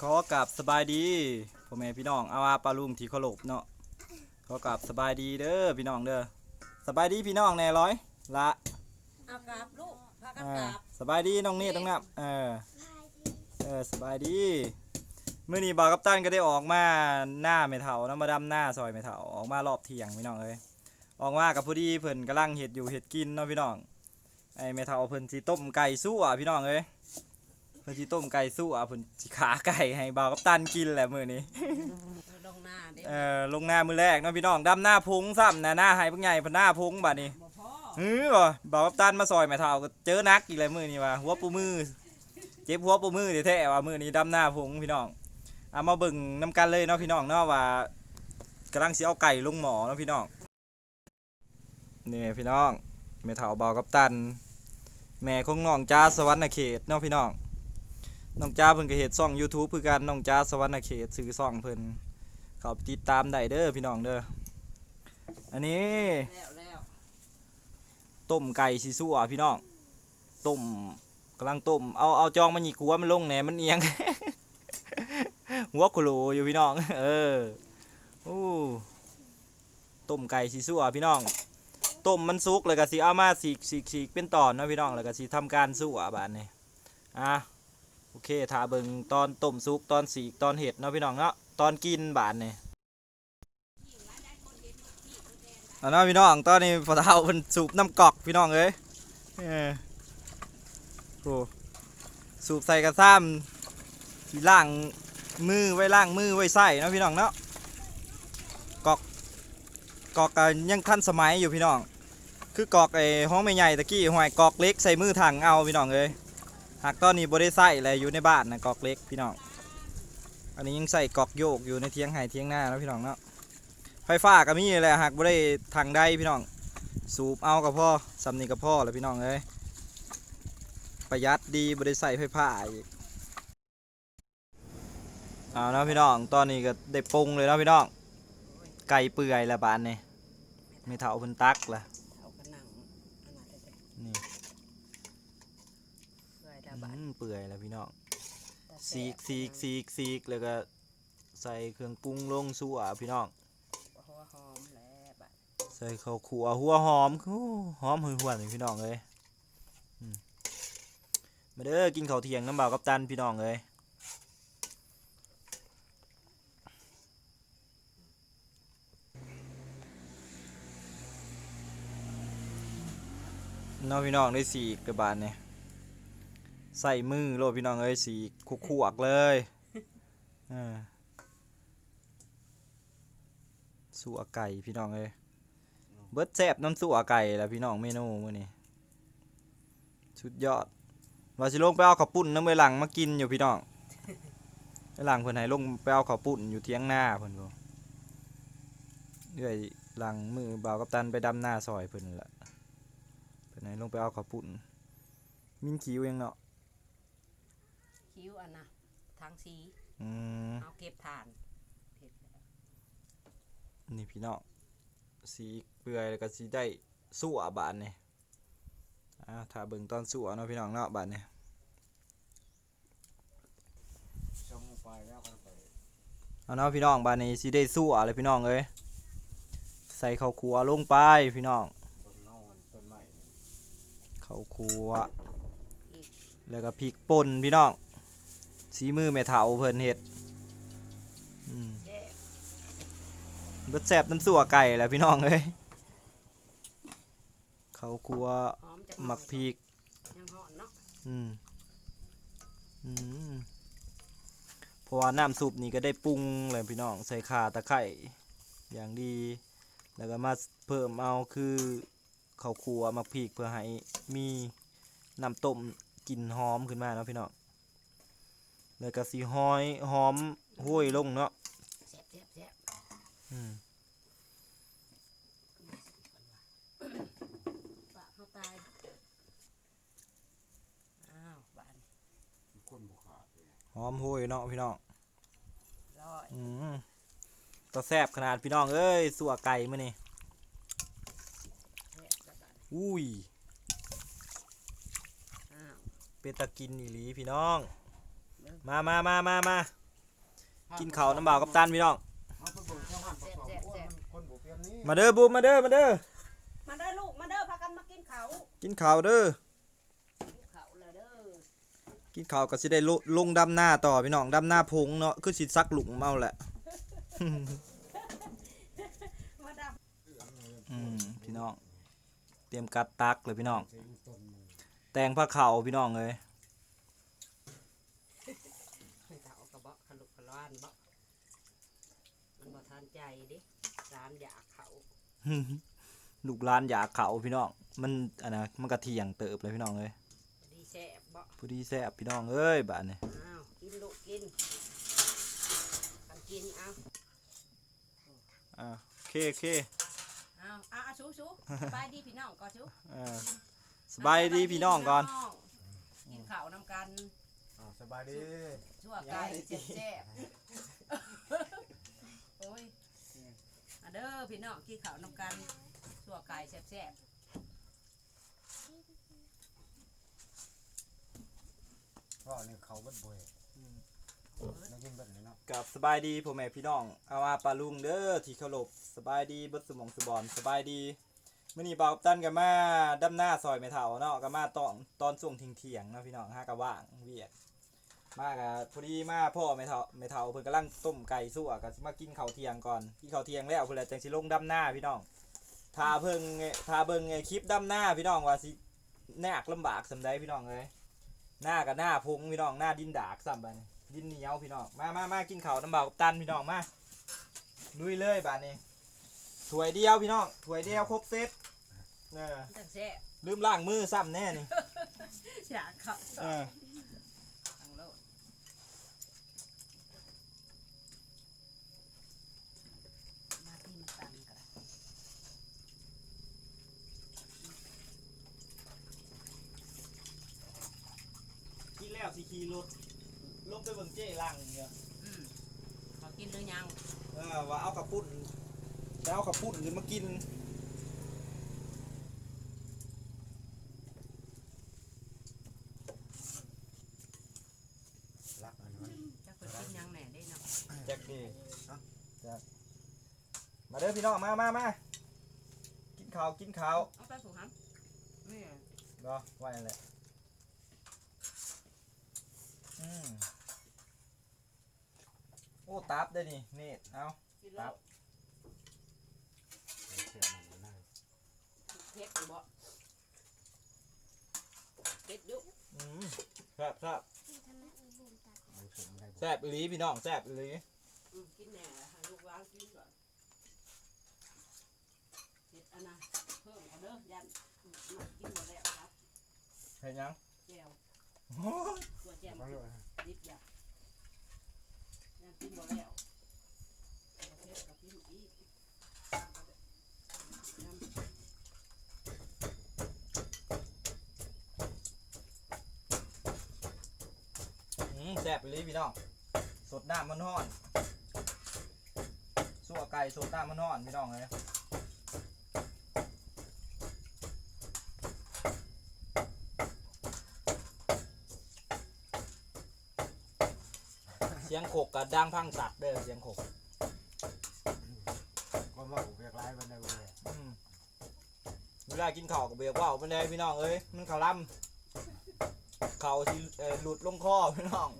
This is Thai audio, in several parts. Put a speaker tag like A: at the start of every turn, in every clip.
A: ขอกราบสบายดีพ่อแม่พี่น้องอาว่าปลาลุงที่เคารพเนาะขอกราบสบายดีเด้อพี่น้องเด้อสบายดีพี่น้องแน่ร้อย ละ
B: เอากราบลูกพากัน
A: อ่าก
B: ราบ
A: สบายดีน้องนี่ต้องนับเออเออสบายดีมื้อนี้บ่าวกัปตันก็ได้ออกมาหน้าเมทัลนะมาดำหน้าซอยเมทัลออกมารอบเที่ยงพี่น้องเอ้ยออกมากับพอดีเพิ่นกำลังเฮ็ดอยู่เฮ็ดกินเนาะพี่น้องไอ้เมทัลเพิ่นสิต้มไก่สู้อะพี่น้องเอ้ยเพิ่นสิต้มไก่สู้อะเพิ่นสิขาไก่ให้บ่าวกัปตันกินแหละมื้อนี้
B: ลงหน้าเด้
A: เอ่อลงหน้ามือแรกเนาะพี่น้องดำหน้าพุงซ้ำนะหน้าไห้พวกใหญ่พนหน้าพุงบัดนี้
B: บ่พอ
A: ฮือบ่บอกกับตันมาซอยแม่เฒ่าก็เจอนักอีกเลยมือนี้ว่าหัวปูมือ เจ็บหัวปูมือแท้ๆว่ามือนี้ดำหน้าพุงพี่น้องเอามาเบิ่งนํกันเลยเนาะพี่น้องเนาะว่ากำลังสิเอาไก่ลงหมอเนาะพี่น้องนี่พี่น้องแม่เฒ่าบอกกับตัน แม่ของน้องจ้าสวรรณเขตเนาะพี่น้อง น้องจ้าเพิ่นก็เฮ็ดช่อง YouTube คือกันน้องจ้าสวรรณเขตซื้อช่องเพิ่นเขาไปติดตามได้เด้อพี่น้องเด้ออันนี้
B: แล้วแล้ว
A: ต้มไก่ซีซัวพี่น้องต้มกำลังต้มเอาเอาจองมันหยิกหัวมันลงแหนมันเอียง หัวโคโลอยู่พี่น้อง เออโอ้ต้มไก่ซีซัวพี่น้องต้มมันสุกแล้วก็สิเอามาสีกสีกสีกเป็นตอนเนาะพี่น้องแล้วก็สิทำการสู้อะบาดนี้อะ โอเคถ้าเบิ่งตอนต้มสุกตอนสีตอนเห็ดเนาะพี่น้องเนาะตอนกินบาดนี้อันนั้นพี่น้องตอนนี้พอเท่าเพิ่นสูบน้ำกอกพี่น้องเอ้ยโอ้สูบใส่กระซ้ำสีล่างมือไว้ล่างมือไว้ใส่เนาะพี่น้องเนาะกอกกอกกยังทันสมัยอยู่พี่น้องคือกอกไอ้ห้องไม่ใหญ่ตะกี้หอยกอกเล็กใส่มือถังเอาพี่น้องเอ้ย หากตอนนี้บ่ได้ใส่อะไรอยู่ในบ้านนะกอกเล็กพี่น้อง อันนี้ยังใส่กอกโยกอยู่ในเทียงไห่เทียงหน้าเนาะพี่น้องเนาะ ไฟฟ้าก็มีแหละหากบ่ได้ทางใดพี่น้อง สูบเอากับพ่อสำนีกับพ่อแล้วพี่น้องเอ้ยประหยัดดีบ่ได้ใส่ไฟฟ้าอีกเอาเนาะพี่น้อง ตอนนี้ก็ได้ปรุงเลยเนาะพี่น้อง ไก่เปื่อยล้วบานนี่ไม่เท่าพิ่นตักละ
B: เอากระนังอันนั้นได้
A: นี่
B: เพื่อให้ได้บาด
A: อืม เปื่อยแล้วพี่น้องซีกซีกซีกซีกแล้วก็ใส่เครื่องปรุงลงสั่วพี่น้อง
B: หัวหอมแล้วบาด
A: ใส่ข้าวขัวหัวหอมหอมหือหวนเลยพี่น้องเลยมาเด้อกินข้าวเที่ยงน้ำบ่ากับตันพี่น้องเลยน้องพี่น้องได้สีกระบาลเนี่ย ใส่มือโลดพี่น้องเอ้ยสีคุกขวกๆเลยสัวไก่พี่น้องเอ้ยเบิดแซบน้ำสู้ไก่แล้วพี่น้องเมนูมื้อนี้สุดยอดว่าสิลงไปเอาข้าวปุ้นน้ำไปหลังมากินอยู่พี่น้องไปหลังเพิ่นให้ลงไปเอาข้าวปุ้นอยู่เทียงหน้าเพิ่นบ่เรื่อยหลังมือบ่าวกับตันไปดำหน้าซอยเพิ่นนั่นละเพิ่นให้ลงไปเอาข้าวปุ้นมินคิวยังเนาะ
B: คิ้วอันน่ะทางสี
A: อืม
B: เอาเก็บทานเผ็ดแล้ว
A: นี่พี่น้องสีเปื่อยแล้วก็สีได้สู้อะบาดนี่อ่าถ้าเบิ่งตอนสู้เนาะพี่น้องเนาะบาดนี่
C: ช่องไปแล้วก็ไป
A: เอาเนาะพี่น้องบานนี้สิได้สู้อะไรพี่น้องเอ้ยใส่ข้าวคั่วลงไปพี่น้อง
C: ต้นเน่าต้นไม้
A: ข้าวคั่วแล้วก็พริกป่นพี่น้อง สีมือแม่เฒ่าเพิ่นเฮ็ดอืม
B: แย่
A: รสแซ่บน้ำสั่วไก่แหละพี่น้องเอ้ยข้าวคั่ว
B: หอมจะ
A: หมักพริก
B: ยังหอนเนาะ
A: อืมอืมเพราะว่าน้ำซุปนี่ก็ได้ปรุงเลยพี่น้องใส่ข่าตะไคร้อย่างดี แล้วก็มาเพิ่มเอาคือข้าวคั่วหมักพริกเพื่อให้มีน้ำต้มกลิ่นหอมขึ้นมาเนาะพี่น้อง แล้วก็สีห้อยหอมห้วยลงเนาะ
B: แซ่บแซ่บแซ่บ
A: อืม
B: ปะเขาตาย อ้าวบาด
C: คนบุขาดเลย
A: หอมห้วยเนาะพี่น้อง
B: ร้อย
A: อืมตัวแซ่บขนาดพี่น้องเอ้ยสัวไก่มื้อนี่
B: แซ่บจัดบาด
A: อุ้ย
B: อ้าว
A: เป็นตะกินอีหลีพี่น้อง
B: เบิ่ง
A: มามามามามากินข้าวน้ำบ่าวกับตันพี่น้อง
C: เอาไปเบิ่งชาวบ้านประกอบว่ามันคนบ่เพียงนี้
A: มาเด้อบูมมาเด้อมาเด้อ
B: มาเด้อลูกมาเด้อพากันมากินเขาว
A: กินข้าวเด้อ
B: กินเขาวเลยเด้อ
A: กินข้าวก็สิได้ลลงดำหน้าต่อพี่น้องดำหน้าพงเนาะคือสิซักหลุมเมาแหละ
B: มาดับ
A: อืมพี่น้อง เตรียมกัดตักเลยพี่น้อง
C: เสียงต้นมัน
A: แตงผ้าขาวพี่น้องเลย
B: ให้เขากระเบาะขลุกขล้านเบาะมันบ่ทาน ใจเดิร้านอยากเขา
A: ลูกหลานอยากเขาพี่น้อง มันอันนะมันกระเทียงเติบเลยพี่น้องเลย
B: ดีแซ่บเบาะ
A: พอดีแซ่บพี่น้องเอ้ยบ้านนี้
B: อ้าวกินลูกกินกันกินเอา
A: อ่าโอเคโอเค
B: เอาเอาเอาชูชูสบายดีพี่น้องก่อนชู
A: อ่าสบายดีพี่น้องก่อน
B: กินข้าวนำกัน
C: อ่าสบายดี
B: ชั่วไก่เจ็บแซ่บโอ้ยอะ เด้อพี่น้องกินข้าวนำกันชั่วไก่แซ่บแซ่บ
C: เพราะนี่เขาเบิดบ่อยแล้วกินเบิดเลยเนาะ
A: กับสบายดีพ่อแม่พี่น้อง เอาว่าปลาลุงเด้อที่เคารพสบายดีเบิดสมองสบอนสบายดีมื่อนี้บ่าวกับตันกันมาดำหน้าซอยไม่เท่าเนาะกันมาตอนตอนช่วงเที่ยงๆเนาะพี่น้องห้ากะว่างเวียด มากะพอดีมาพ่อไม่เท่าไม่เท่าเพิ่นกำลังต้มไก่สั่วก็สิมากินข้าวเที่ยงก่อนกินข้าวเที่ยงแล้วเพิ่นแหละจังสิลงดำหน้าพี่น้องถ้าเพิ่งถ้าเบิ่งไอ้คลิปดำหน้าพี่น้องว่าสิแนกลำบากสำใดพี่น้องเอ้ยหน้ากับหน้าพุงพี่น้องหน้าดินดากซ้ำบัดนี้ดินเหนียวพี่น้องมามามากินข้าวน้ำเบากับตันพี่น้องมาลุยเลยบานนี้ถ้วยเดียวพี่น้องถ้วยเดียวครบเซตเออ
B: จังแซ่บ
A: ลืมล้างมือซ้ำแน่นี่
B: อยากเข้า
A: เออ
B: ทางโลดมาที่มันตันกัน
A: กินแล้วสิ ขี่รถลงไปเบิ่งเจ้ล่างเนี่ย
B: อืมเขากินหรือยัง
A: เออว่าเอากระปุ่นแล้วเอากระปุ่นหรือมากิน
C: รักอันนั้น
B: จะเปิดกินยังแหน่ได้เนาะ
A: แจ็คดีแจ็คมาเด้อพี่น้องมามามากินข้าวกินข้าว
B: เอาไปผูกหันนี่
A: เนาะว่าอย่างไร อืมโอ้ตับได้นี่นี่เอา
B: กินแล้ว
C: เสียมันมันน่า
B: เผ็ดอยู่บ่เผ็ดอยู่
A: อืมแซ่บแซ่บ
C: เอาเสียมันได้บ่
A: แซ่บอีหลีพี่น้องแซ่บอีหลี
B: อืมกินแหน่ให้ลูกหลานกินก่อนเผ็ดอันน่ะเพิ่มเอาเด้อยันอืมมากินหมดแล้วครับ
A: เห็นยัง
B: แก้ว
A: โอ้ย
B: ตัวแจม
C: ฟังเลยนะ
B: ดิบอยากยังกินหมดแล้วเอาเผ็ดกับกินอีกน้ำ
A: อืมแซ่บอีหลีพี่น้องสดน้ำมันฮ้อนสั่วไก่สดน้ำมันฮ้อนพี่น้องเลย ยงโขกกับดังพังสัตว์เด้อเสียงโขก
C: คนว่าผมเรียกร้ายมันได้บ่เลย
A: อืมเวลากินข้าวกับเบียร์ว่าวมันได้พี่น้องเอ้ยมันขาวล่ำข้าวที่เอ่อหลุดลงคอพี่น้อง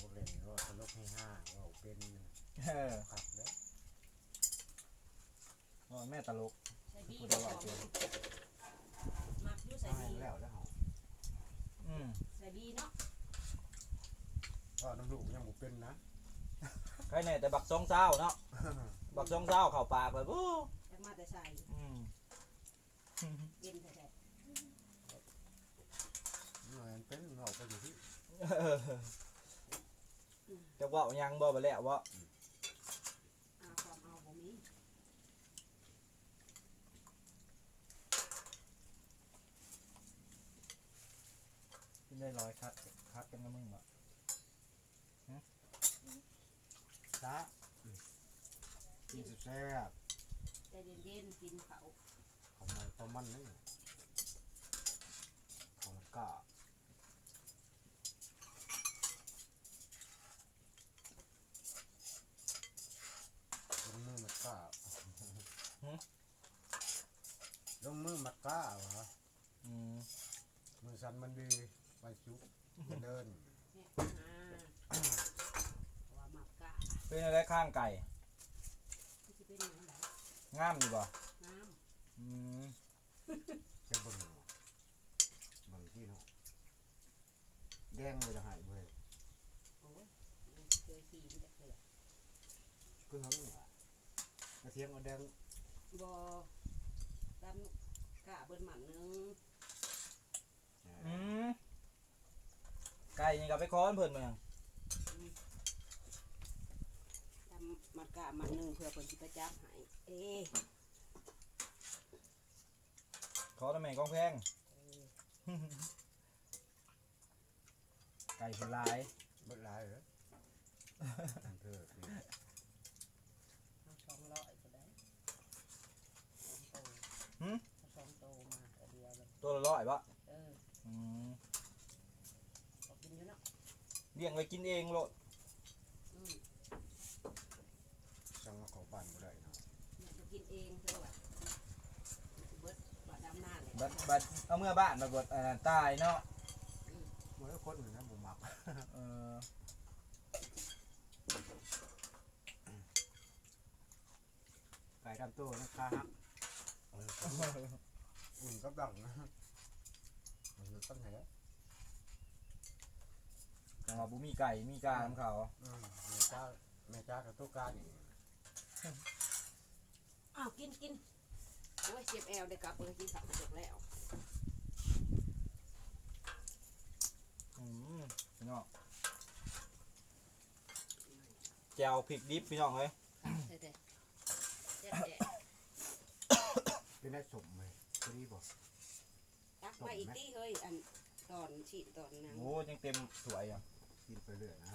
C: บ่เล่นว่าตลกให้ห้าว่าเป็น
A: เออ
C: ขับแล้ว
A: โอ้ยแม่ตลก
B: ใส่บี
A: พูด
B: บ่
A: ได้ว่า
B: พอ
A: เกิน
B: มักอยู่ใส่
C: ตาย
B: บี
C: แล้วแล้ว
A: อืม
B: ใส่บีเนาะ
C: ก็น้ำลูกยังบ่เป็นนะ
A: ใครเนี่ยแต่บักซองเศร้าเนาะ บักซองเศร้าเข่าปากเลยบู๊
B: จะมาแต่ใส่
A: อืม
B: เย็นแท้
C: มันเป็นมันออกไปอยู่ที่
A: เออจะเว่าหยังบ่ไปแล้วว่า
B: ๆเอาความเอาบ่มี
A: กินได้ร้อยคัดคัดกันกับมึงบ่
C: ซะกินแซ่บ
B: ใจเย็นๆกินเขาว
C: เขาไม่เขามันนี่เขามันกล้าลงมือมันกล้าลงมือมันกล้าวะ
A: อืม
C: มือสันมันดีไปชุบไปเดิน
B: เนี่ยอ่าว่าหมักกะ
A: เป็นอะไรข้างไก่
B: ที่สิเป็นหยังไง
A: งามอยู่บ่
B: น้
A: อืม
C: จะเบิ่งเนาะเบิ่งที่เนาะแดงเลยจะหายเว้ยำ
B: โอ้ยเคยขี่มันจะเคย
C: เพิ่งเขาเนี่ยกระเทียมเอาแดง
B: บอดำกะเบิ้นหมันหนึง
A: อืมไก่นี่ก็ไปค้อนเพิ่นมาหยัง
B: ดำ มันกะหมันหนึงเพื่อเพิ่นสิไปจับใหายเอ๊ะ
A: ขอทำไมกองแพง
B: เออ
A: ไก่เพิ่นหลาย
C: เบิดหลายเหรออันเธอคือ
B: เอาสองร้อยก็ได้สองโต
A: หึ
B: เอาสองโตมาเอาเดียวเลย
A: ตัวละร้อยบ่
B: เออ
A: อืม
B: พอกินอยู่เนาะ
A: เลี้ยงไว้กินเองโลด
B: อืม
C: สั่งมาเขาบ้านบ่ได้เนาะ
B: เนี่ยจะกินเองเพื่อว่าเบิดบ่ดำหน้าเลย
A: บัดบัดเอาเมื่อบ้านมาบดอันนั้นตายเนาะ
C: เมื่อคนอื่นนะบ่มัก
A: เออ
C: ไก่ดำตัวนะคะฮะเอออุ่นกับดังนะมันต้นเหรอ
A: จังหวะบุมีไก่มีกาของเขา
C: อืมแม่จ้าแม่จ้ากับตุ๊กตานี่
B: อ้าวกินกินโอ้ยเจ็บแอวเด็กกลับเออกินข้าวจบแล้ว
A: อืมพี่น้องแจวพริกดิบพี่น้องเอ้ย
B: เด็ดเด็ดเด็ด
C: เป็นได้สมไหมพอดีบอก
B: ตักมาอีกที่เฮ้ยอันตอนฉีดตอนนั้น
A: โอ้ยังเต็มสวยอะ
C: กินไปเรื่อยนะ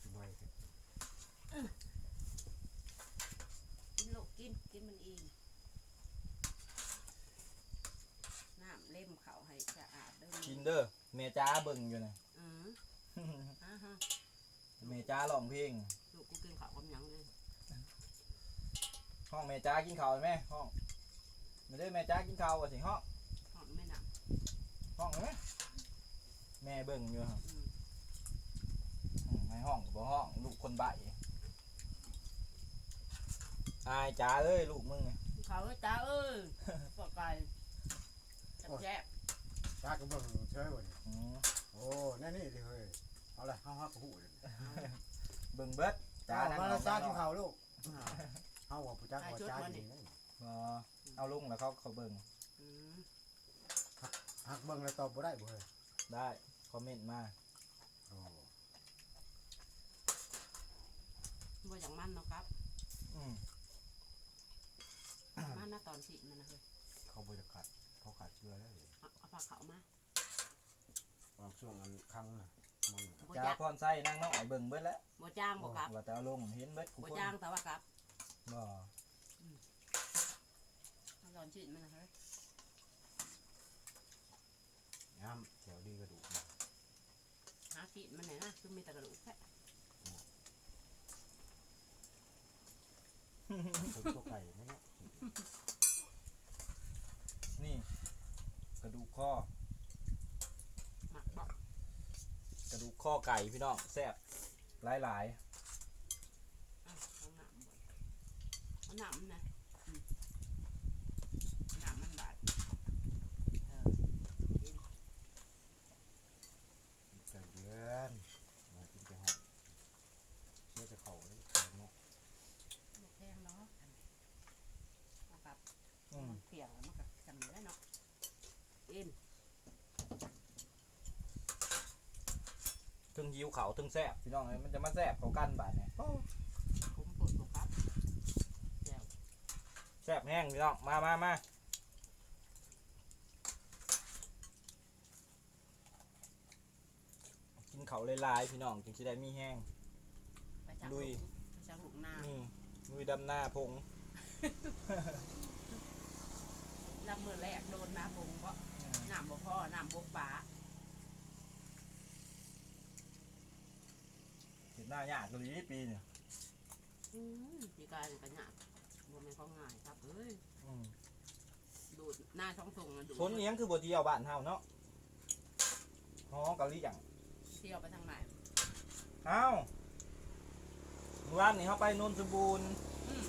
C: กินไว้เถอะ
B: กินลูกกินกินมันเองน้ำเล่มเขาให้สะอาดเด้อ
A: กินเด้อเมจ้าเบิ่งอยู่นะ
B: อืออ่าฮะ
A: เมจ้าร้องเพลง
B: ลูกกูกินข้าวกับหยังเลย
A: ห้องเมจ้ากินข้าวไหมห้องไม่ได้เมจ้ากินข้าวว่ะสิห้อง
B: หอมไม่หนัก
A: ห้องไหมแม่เบิ่งอยู่ครับ
B: อืม
A: อืมให้ห้องก็บ่ห้องลูกคนใบ อายจ้าเอ้ยลูกมึงเนี่ย
B: เขาเอ้ยจ้าเอ้ยปลอดภัยแซ่บ
C: จ้าก็เบิ่งเชยวัน
A: อืม
C: โอ้แน่นี่ดิเฮ้ยเอาละเฮาฮักกหูเลย
A: เบิ่งเบิด
C: จ้า
A: นั่ง
C: มา
A: ล
C: แล้ว
A: ง
C: จ้า
A: นั่งล
C: กิน
A: ง
C: ข้าวลูกเฮาว่าผู้จ้าขอจ้าดีนะ
A: อ๋อเอาลุงแล้วเขาเขาเบิ่ง
B: ๆอืม
C: ฮักเบิ่งแล้วตอบบ่ได้บ่เฮ้ย
A: ได้คอมเมนต์มา
C: โอ้
B: บ่อย่างมันเนาะครับ
A: อืม
B: มันนะ ตอนฉีดมันนะเฮ้ย
C: เขาบ่จะขัดเขาขัดเชื่อแล้ว
B: เอาเอาผักเขามา
C: บางช่วงอันครั้งน่ะมัน
B: บ่
A: จ้า
B: จ้าง
A: พรไส้นั่งน้อยเบิ่งเบิดแล้ว
B: บ่จ้างบ่ครับ
A: ว่าแต่เอาลงเห็นเบิดกู
B: บ่
A: คน
B: จ้างแต่ว่าครับ
A: บ่
B: เอาตอนฉีดมันนะเฮ้ย
C: น้ำแถวดีกระดูก
B: หาฉีดมันไหนนะคือมีแต่กระดูกแค่
C: คนตัวไก่นั่นเนาะ
A: นี่ กระดูกข้อ
B: หมักบอก
A: กระดูกข้อไก่พี่น้องแซ่บหลายหลาย
B: อะเอาหนามบ่เอาหนามมันนะอืมหนามมันบาดเออกิน
C: ไก่เดือนมากินไปหอมเชื่อจะเข่าเลยไก่เนาะ
B: บ่แพงเนาะเอากลับ
A: ๆอืม
B: เปียกแล้วมันก็จำได้เนาะกิน
A: ถึงหิว เขาวถึงแซ่บพี่น้องเอ้ยมันจะมาแซ่บเขากันบาดเนี่ย
B: ผมปวดตัวครับแจ่ว
A: แซ่บแห้งพี่น้องมามามากินเขาวหลายๆพี่น้องจึงจะได้มีแห้ง
B: ไปจัง
A: ลุย
B: ไปจังหลุมนา
A: นี่ลุยดำหน้าพง
B: รับมือแรกโดนน้ำบงเพราะน้ำบ่พ่อน้ำบกป่า
A: ห็นหน้ายากเลยปีเนี่ย
B: อืมพี่กายกันหยาบบ่แม่นของง่ายครับเอ้ยดูดหน้าช่องส่งนะดูด
A: ฝนเลี้ยงคือบทเดียวบ้านเฮาเนาะฮ้อกะลี่อย่าง
B: เที่ยวไปทางไหน
A: เอ้าเมื่อวานนี่เขาไปนนทบูรณ์
B: อืม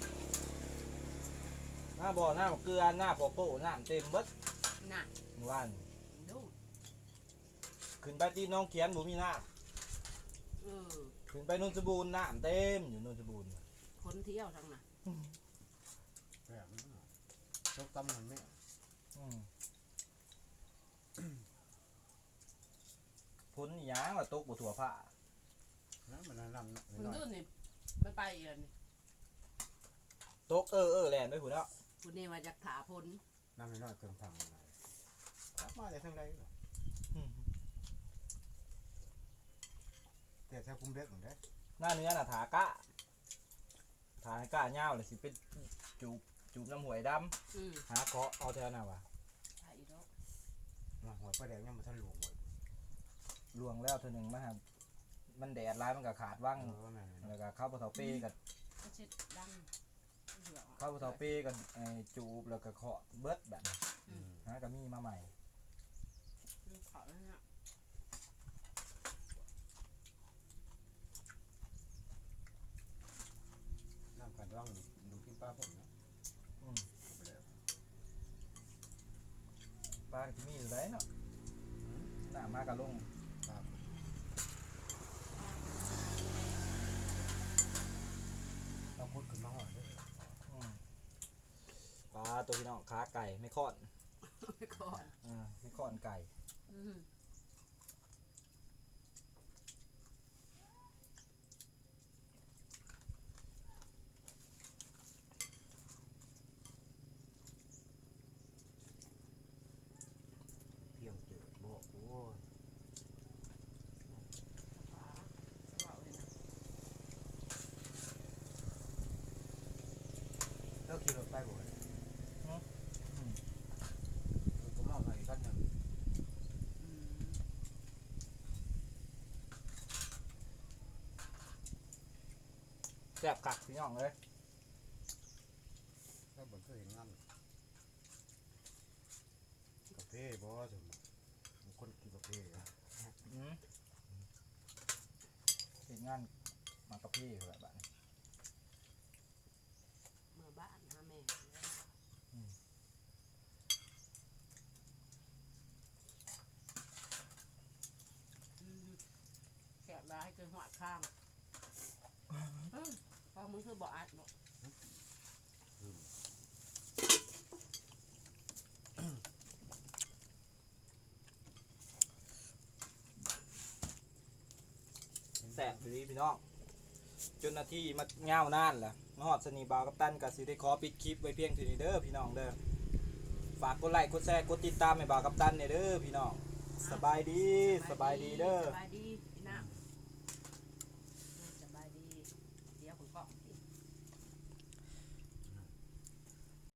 A: หน้าบ่อหน้าเกลือหน้าปอโป้น้ำเต็มเบิด
B: น่ะ
A: เมื่อวาน
B: ดู
A: ขึ้นไปที่น้องเขียนบ่มีน้
B: เออำ
A: ขึ้น ไปนนทบูรณ์น้ำเต็มอยู่นนทบูรณ์
B: คนเที่ยวทางน่ะ
C: แบบนี้เนาะชกตำมันไม่
A: อืมพ้นอีหยังว่าตกบ่ถั่วผ้า
C: นะมันนำ
B: คุณ
C: น้อย
B: ดูนี่ไม่ไปอีกแล้วนี่
A: ตกเออเออแลนไปพุ่นแล้ว
B: คุณนี่มาจากถาพล
C: น้ำน้อยเกินพังอะไรกลับมาจากทางใดเหรอ แต่ถ้าคุมเบ็ดหนึ่งได้
A: หน้าเนื้อน่ะถากะถาให้กะยาวเลยสิเป็นจูบจูบน้ำหวยด
B: อืมำ
A: หาเคาะเอาเท่านั้นว่ะ
B: ไปอีกแล้ว
C: มาหัวปลาแดงยังมาทันหลวงหมด
A: ลวงแล้วเท่านึงมาครับมันแดดร้ายมันก็ขาดว่าง
C: เออว่าแม่น
A: แล้วก็เข้าปะเสาเป้กับ
B: ก็เช็ดดังเหลือง
A: เข้าปะเสาเป้กับไอ้จูบแล้วก็เคาะเบิดแบบนี้
C: อืม
A: ฮะก็มีมาใหม่
B: ดูเขาแล้วเนี่ย
C: น้ำกันร่องดูกินปลาผมนะ
A: อืม
C: เอาไปแล้ว
A: ปลาก็จะมีอยู่ได้เนาะหน้ามากระลง
C: ปลาผมต้องพุดขึ้นมาหอดด้วย
A: อืมปลาตัวพี่น้องขาไก่ไม่คอน
B: ไปก่อน
A: อ่าไม่คอนไก่
B: อืม
C: เพียงเจอโบกโอ้ย
B: ฟ้าสว่างเลยนะ
C: แล้วขี่รถไปบ่อย
A: อืม
C: ก็มองไปกันหนึ่ง
B: อืม
A: แซ่บคักพี่น้องเลย
C: ถ้าบ่เคยเห็นงานกาแฟบ่ถึงบางคนกินกาแฟอะ
A: อืมเห็นงานมากระพี่แบบแบบนี้
B: เมื่อบ้านหาแม่
A: อืม
B: อืมแกะร้ายเกินหัวข้างเออพอ มึงคือบออัดบอ
A: แซ่บดีพี่น้องจนนาทีมาเงาวนานแหละมาหอดสนีบาวกับตันกับสิได้ขอปิดคลิปไว้เพียงเท่านี้เด้อพี่น้องเด้อฝากกดไลค์กดแชร์กดติดตามให้บาวกับตันเนี่ยเด้อพี่น้องสบายดีสบายดีเด้อ
B: สบายดี